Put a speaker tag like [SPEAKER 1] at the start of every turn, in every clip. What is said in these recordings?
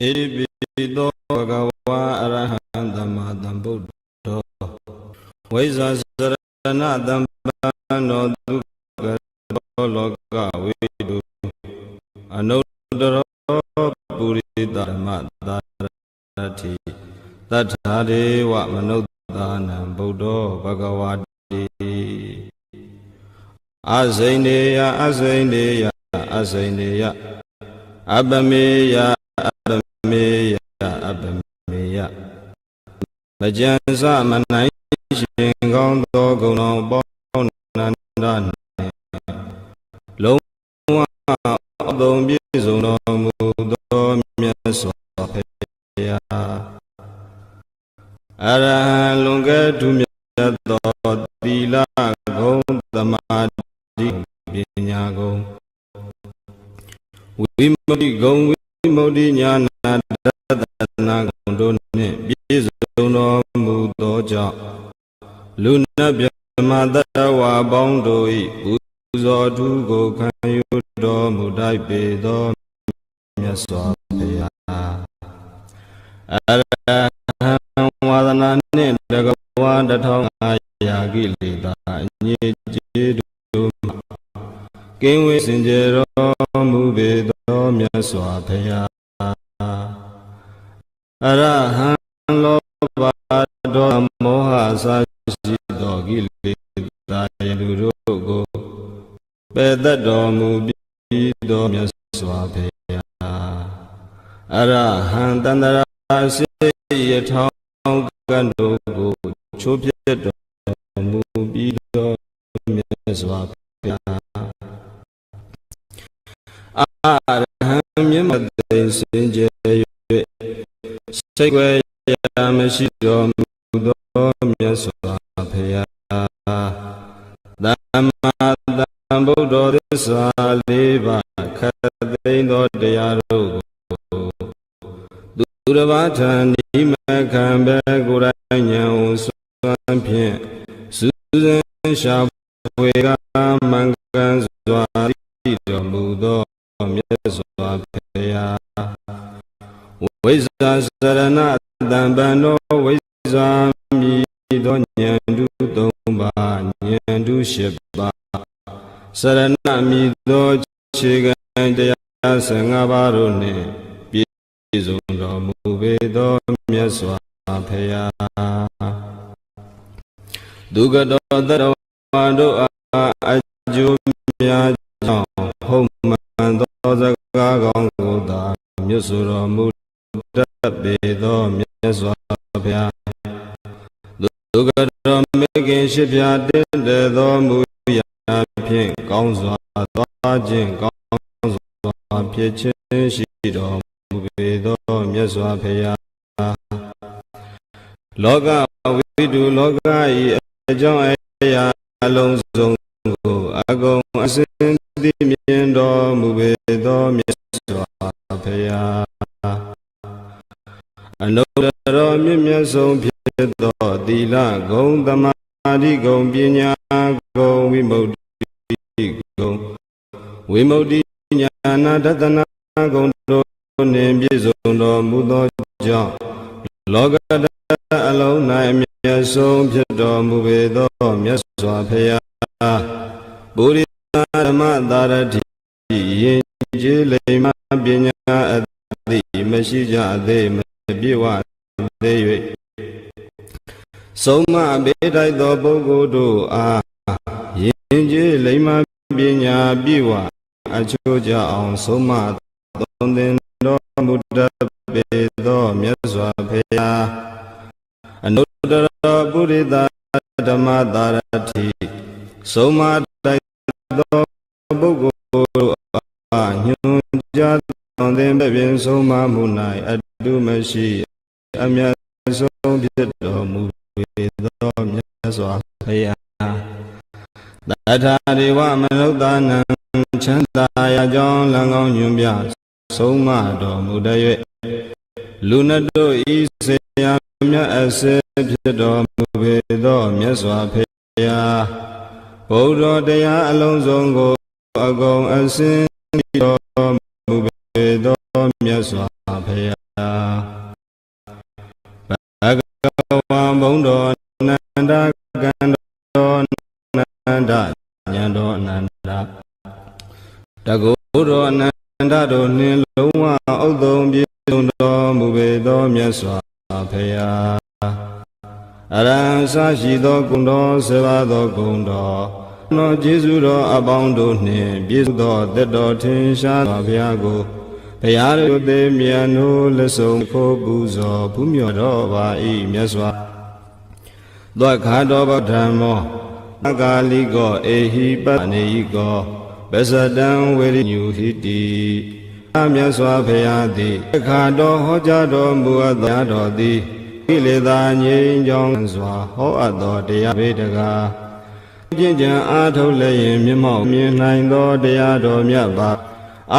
[SPEAKER 1] ဣတိပိသောဘဂဝါအရဟံသမ္မာသမ္ဗုဒ္ဓောဝိဇ္ဇာစရဏသမ္ပန္နောဒုက္ခတောလောကဝိတုအနုတ္တရောပုရိသဓမ္မသာရတိတတ္ထာဒေဝမနုဿာနံဗုဒ္ဓောဘဂဝတိအဇိနေယအဇိနေယအဇိနေယအပမေယအပ မေယအပမေယမကြံစမနိုင်ရှင်ကောင်းသောဂုဏတော်ပေါင်းနန္ဒနှင့်လုံးဝအသုံးပြည့်စုံတော်မူသောမြတ်စွာဘုရားအရဟံလွန်ကဲ့သူမြတ်သောသီလဂုဏ်သမာဓိပညာဂုဏ်ဝိမုတိဂုံဝိ မု ട്ടി ညာနာတတနာဂုံတို့နှင့်ပြည့်စုံတော်မူသောကြောင့်လူနာမြမတတဝါပေါင်းတို့၏ပူဇော်ထူးကိုခံယူတော်မူတိုက်ပေသောမြတ်စွာဘုရားအရဟံဝါဒနာနှင့်တကဝါတထောင်အာယာကိလေသာအညစ်အကြေးတို့မှကင်းဝေးစင်ကြယ်တော်မူပေသော မြတ်စွာဘုရားအရဟံလောဘဒေါမောဟအစရှိသောကိလေသာယလူတို့ကိုပယ်တတ်တော်မူပြီးသောမြတ်စွာဘုရားအရဟံတန္တရာစေယထောင်းကံတို့ကိုချိုးပြတ်တော်မူပြီးသောမြတ်စွာဘု စင်ကြယ်၍စိတ်ွယ်ရာမရှိတော်မူသောမြတ်စွာဘုရားသမ္မာသမ္ဗုဒ္ဓသစ္စာလေးပါးခတ်သိမ်းသောတရားတို့ကိုသူတစ်ပါးထံဒီမခံပဲကိုယ်တိုင်ဉာဏ်ကိုစွမ်းဖြင့်စူးစမ်းရှာဖွေကမှန်ကန်စွာသိတော်မူသောမြတ်စွာဘုရားဝိ ဇ္ဇာစရဏတံပန္နောဝိဇ္ဇာမိသောဉာဏ်တုသုံးပါးဉာဏ်တုရှိပါးစရဏမိသောခြေကံတရားဆင်၅ပါးတို့နှင့်ပြည့်စုံတော်မူပေသောမြတ်စွာဘုရားဒုက္ကတောတတဝါတို့အားအကျိုးများကြောင့်ဟုတ်မှန်သောစကားကောင်းကိုသာမြတ်စွာတော်မူတတ် ပေသောမြတ်စွာဘုရားဒုက္ကတောမေခင်ရှိဖြာတည်တဲ့သောမူရာဖြင့်ကောင်းစွာသွားခြင်းကောင်းစွာဖြစ်ခြင်းရှိတော်မူပေသောမြတ်စွာဘုရားလောကဝိတုလောကဤအကြောင်းအရာအလုံးစုံကိုအကုန်အစင်သိမြင်တော်မူပေသောမြတ် အနုတ္တရောမြင့်မြတ်ဆုံးဖြစ်သောသီလဂုံသမာဓိဂုံပညာဂုံဝိမု tti ဂုံဝိမု tti ညာနာတတနာဂုံတို့နှင့်ပြည့်စုံတော်မူသောကြောင့်လောကတအလုံး၌အမြတ်ဆုံးဖြစ်တော်မူပေသောမြတ်စွာဘုရားပုရိသဓမ္မသာရတိယင်ကျေးလိမ္မာပညာအသိမရှိကြသေးမ ပြေဝသေး၍ဆုံးမဘေးတိုက်သောပုဂ္ဂိုလ်တို့အားယင်ကျေးလိမ္မာပညာပြေဝအချိုးကြအောင်ဆုံးမသုံးသင်တော်မူတတ်ပေသောမြတ်စွာဘုရားအနုတ္တရပုရိသဓမ္မသာရတိဆုံးမတိုက်သောပုဂ္ဂိုလ်တို့အားညွန်ကြားသွန်သင်ပင်ဆုံးမမှု၌အ တုမရှိအမြတ်ဆုံးဖြစ်တော်မူပေသောမြတ်စွာဘုရားတထာဒေဝမနုဿာနံချမ်းသာရာကြောင်းလံကောင်းညွန်ပြဆုံးမတော်မူတ၍လူနတ်တို့ဤစေယမြတ်အစေဖြစ်တော်မူပေသောမြတ်စွာဘုရားဘုရားတရားအလုံးစုံကိုအကုန်အစင်တော်မူပေသောမြတ်စွာဘုရား ဘဂဝံဘုံတော်အနန္တကံတော်အနန္တဉာဏ်တော်အနန္တတကုတော်အနန္တတော်နှင့်လုံးဝဥဒုံပြည့်စုံတော်မူပေသောမြတ်စွာဘုရားအရဟံစရှိသောဂုဏ်တော်စေပါသောဂုဏ်တော်သောကျေးဇူးတော်အပေါင်းတို့နှင့်ပြည့်စုံသောတတော်ထင်ရှားသောဘုရားကို ဘုရားတို့သည်မြန်နိုးလက်ဆုံးခိုးပူဇော်ဘုမြော်တော်ပါ၏မြတ်စွာသောခါတော်ဗဓမ္မောအကာလိကောအေဟိပနေဟိကောပစ္စတံဝေရိညူဟိတိအမြတ်စွာဘုရားသည်အခါတော်ဟောကြားတော်မူအပ်သောတော်သည်ကိလေသာငြိမ်းချောင်းစွာဟောအပ်သောတရားပေတကားကျင့်ကြံအားထုတ်လည်းရင်မျက်မှောက်မြင်နိုင်သောတရားတော်မြတ်ပါ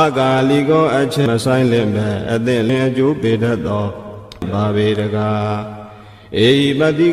[SPEAKER 1] အကာလိကောအချက်မဆိုင်လင့်မဲ့အသင့်လင်အကျိုးပေတတ်သောဘာပေတကားအေဟိပတိ